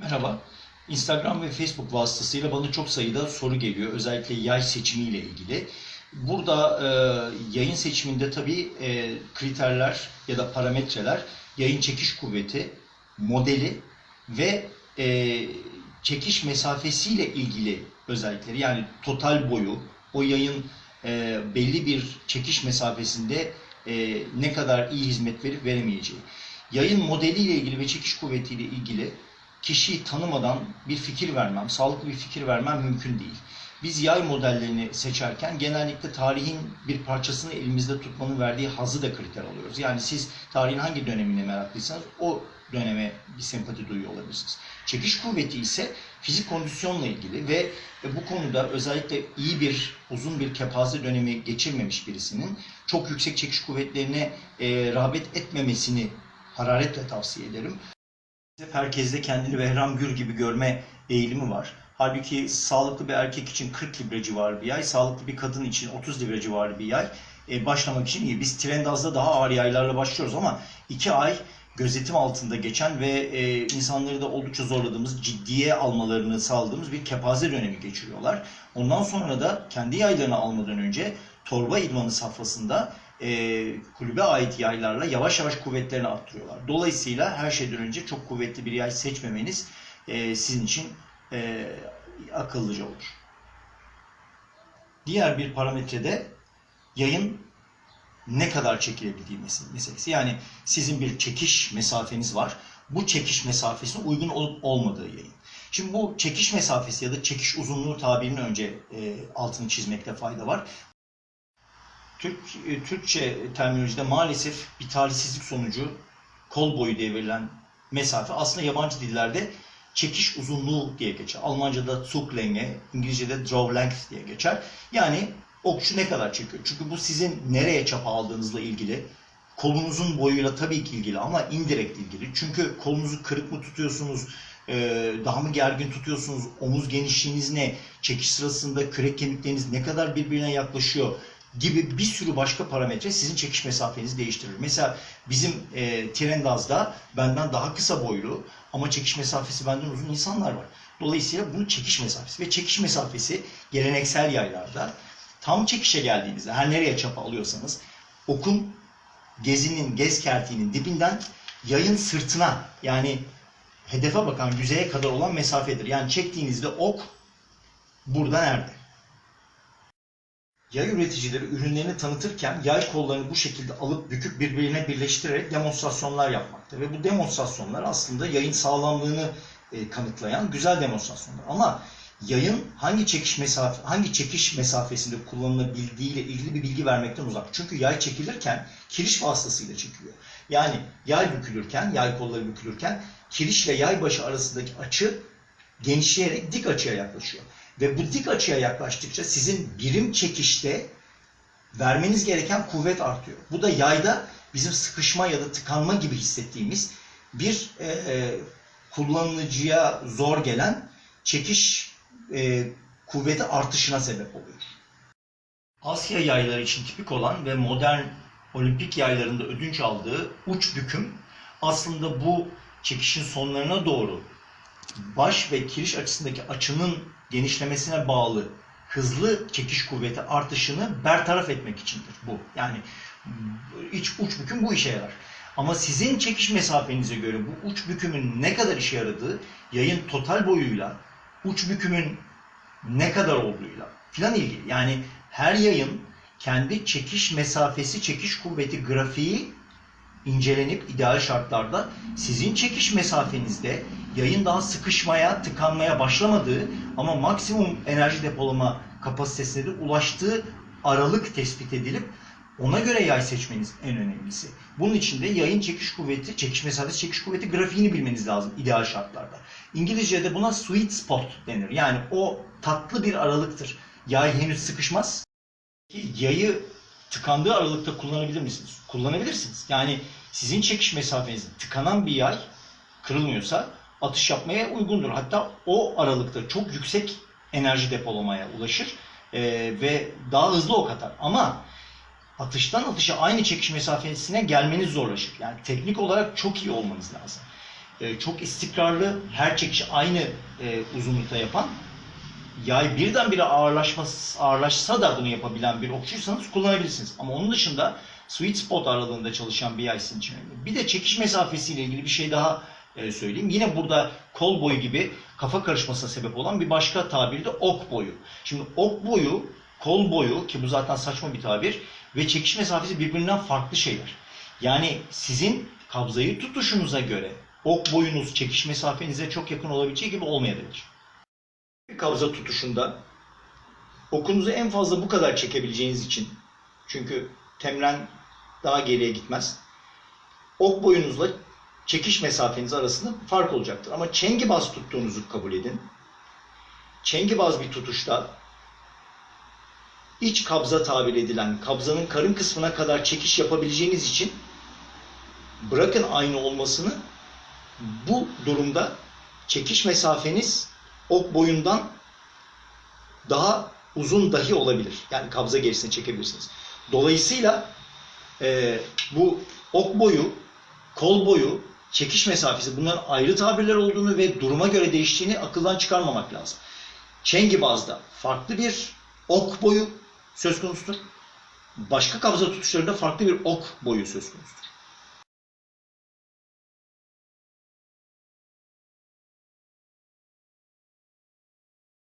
Merhaba. Instagram ve Facebook vasıtasıyla bana çok sayıda soru geliyor. Özellikle yay seçimiyle ilgili. Burada e, yayın seçiminde tabii e, kriterler ya da parametreler yayın çekiş kuvveti, modeli ve e, çekiş mesafesiyle ilgili özellikleri. Yani total boyu, o yayın e, belli bir çekiş mesafesinde e, ne kadar iyi hizmet verip veremeyeceği. Yayın modeliyle ilgili ve çekiş kuvvetiyle ilgili kişiyi tanımadan bir fikir vermem, sağlıklı bir fikir vermem mümkün değil. Biz yay modellerini seçerken genellikle tarihin bir parçasını elimizde tutmanın verdiği hazı da kriter alıyoruz. Yani siz tarihin hangi dönemine meraklıysanız o döneme bir sempati duyuyor olabilirsiniz. Çekiş kuvveti ise fizik kondisyonla ilgili ve bu konuda özellikle iyi bir uzun bir kepaze dönemi geçirmemiş birisinin çok yüksek çekiş kuvvetlerine e, rağbet etmemesini hararetle tavsiye ederim. Herkeste kendini Behram Gür gibi görme eğilimi var. Halbuki sağlıklı bir erkek için 40 libre civarı bir yay, sağlıklı bir kadın için 30 libre civarı bir yay e, başlamak için iyi. Biz Trendaz'da daha ağır yaylarla başlıyoruz ama 2 ay gözetim altında geçen ve e, insanları da oldukça zorladığımız, ciddiye almalarını sağladığımız bir kepaze dönemi geçiriyorlar. Ondan sonra da kendi yaylarını almadan önce torba idmanı safhasında e, kulübe ait yaylarla yavaş yavaş kuvvetlerini arttırıyorlar. Dolayısıyla her şeyden önce çok kuvvetli bir yay seçmemeniz e, sizin için e, akıllıca olur. Diğer bir parametrede yayın ne kadar çekilebildiği mes- meselesi. Yani sizin bir çekiş mesafeniz var. Bu çekiş mesafesine uygun olup olmadığı yayın. Şimdi bu çekiş mesafesi ya da çekiş uzunluğu tabirini önce e, altını çizmekte fayda var. Türk e, Türkçe terminolojide maalesef bir talihsizlik sonucu kol boyu diye verilen mesafe aslında yabancı dillerde çekiş uzunluğu diye geçer. Almanca'da Zuglänge, İngilizce'de draw length diye geçer. Yani okçu ne kadar çekiyor? Çünkü bu sizin nereye çapa aldığınızla ilgili. Kolunuzun boyuyla tabii ki ilgili ama indirekt ilgili. Çünkü kolunuzu kırık mı tutuyorsunuz, e, daha mı gergin tutuyorsunuz, omuz genişliğiniz ne, çekiş sırasında kürek kemikleriniz ne kadar birbirine yaklaşıyor gibi bir sürü başka parametre sizin çekiş mesafenizi değiştirir. Mesela bizim e, Tirendaz'da benden daha kısa boylu ama çekiş mesafesi benden uzun insanlar var. Dolayısıyla bunun çekiş mesafesi ve çekiş mesafesi geleneksel yaylarda tam çekişe geldiğinizde her nereye çapa alıyorsanız okun gezinin, gez kertiğinin dibinden yayın sırtına yani hedefe bakan yüzeye kadar olan mesafedir. Yani çektiğinizde ok burada nerede? Yay üreticileri ürünlerini tanıtırken yay kollarını bu şekilde alıp büküp birbirine birleştirerek demonstrasyonlar yapmakta. Ve bu demonstrasyonlar aslında yayın sağlamlığını e, kanıtlayan güzel demonstrasyonlar. Ama yayın hangi çekiş mesafe hangi çekiş mesafesinde kullanılabildiği ile ilgili bir bilgi vermekten uzak. Çünkü yay çekilirken kiriş vasıtasıyla çekiliyor. Yani yay bükülürken, yay kolları bükülürken kirişle yay başı arasındaki açı genişleyerek dik açıya yaklaşıyor. Ve bu dik açıya yaklaştıkça sizin birim çekişte vermeniz gereken kuvvet artıyor. Bu da yayda bizim sıkışma ya da tıkanma gibi hissettiğimiz bir e, e, kullanıcıya zor gelen çekiş e, kuvveti artışına sebep oluyor. Asya yayları için tipik olan ve modern olimpik yaylarında ödünç aldığı uç büküm aslında bu çekişin sonlarına doğru baş ve kiriş açısındaki açının genişlemesine bağlı hızlı çekiş kuvveti artışını bertaraf etmek içindir bu. Yani iç uç büküm bu işe yarar. Ama sizin çekiş mesafenize göre bu uç bükümün ne kadar işe yaradığı yayın total boyuyla uç bükümün ne kadar olduğuyla filan ilgili. Yani her yayın kendi çekiş mesafesi, çekiş kuvveti grafiği incelenip ideal şartlarda sizin çekiş mesafenizde yayın daha sıkışmaya, tıkanmaya başlamadığı ama maksimum enerji depolama kapasitesine de ulaştığı aralık tespit edilip ona göre yay seçmeniz en önemlisi. Bunun için de yayın çekiş kuvveti, çekiş mesafesi, çekiş kuvveti grafiğini bilmeniz lazım ideal şartlarda. İngilizce'de buna sweet spot denir. Yani o tatlı bir aralıktır. Yay henüz sıkışmaz. Yayı tıkandığı aralıkta kullanabilir misiniz? Kullanabilirsiniz. Yani sizin çekiş mesafenizde tıkanan bir yay kırılmıyorsa atış yapmaya uygundur. Hatta o aralıkta çok yüksek enerji depolamaya ulaşır Ee, ve daha hızlı ok atar. Ama atıştan atışa aynı çekiş mesafesine gelmeniz zorlaşır. Yani teknik olarak çok iyi olmanız lazım. e, çok istikrarlı, her çekiş aynı e, uzunlukta yapan yay birdenbire ağırlaşması, ağırlaşsa da bunu yapabilen bir okçuysanız kullanabilirsiniz. Ama onun dışında sweet spot aralığında çalışan bir sizin için. Bir de çekiş mesafesiyle ilgili bir şey daha e, söyleyeyim. Yine burada kol boyu gibi kafa karışmasına sebep olan bir başka tabir de ok boyu. Şimdi ok boyu, kol boyu ki bu zaten saçma bir tabir ve çekiş mesafesi birbirinden farklı şeyler. Yani sizin kabzayı tutuşunuza göre ok boyunuz çekiş mesafenize çok yakın olabileceği gibi olmayabilir. Bir kabza tutuşunda okunuzu en fazla bu kadar çekebileceğiniz için çünkü temren daha geriye gitmez. Ok boyunuzla çekiş mesafeniz arasında fark olacaktır. Ama çengibaz tuttuğunuzu kabul edin. Çengibaz bir tutuşta iç kabza tabir edilen kabzanın karın kısmına kadar çekiş yapabileceğiniz için bırakın aynı olmasını bu durumda çekiş mesafeniz ok boyundan daha uzun dahi olabilir. Yani kabza gerisine çekebilirsiniz. Dolayısıyla e, bu ok boyu, kol boyu, çekiş mesafesi bunların ayrı tabirler olduğunu ve duruma göre değiştiğini akıldan çıkarmamak lazım. Çengibaz'da farklı bir ok boyu söz konusudur. Başka kabza tutuşlarında farklı bir ok boyu söz konusudur.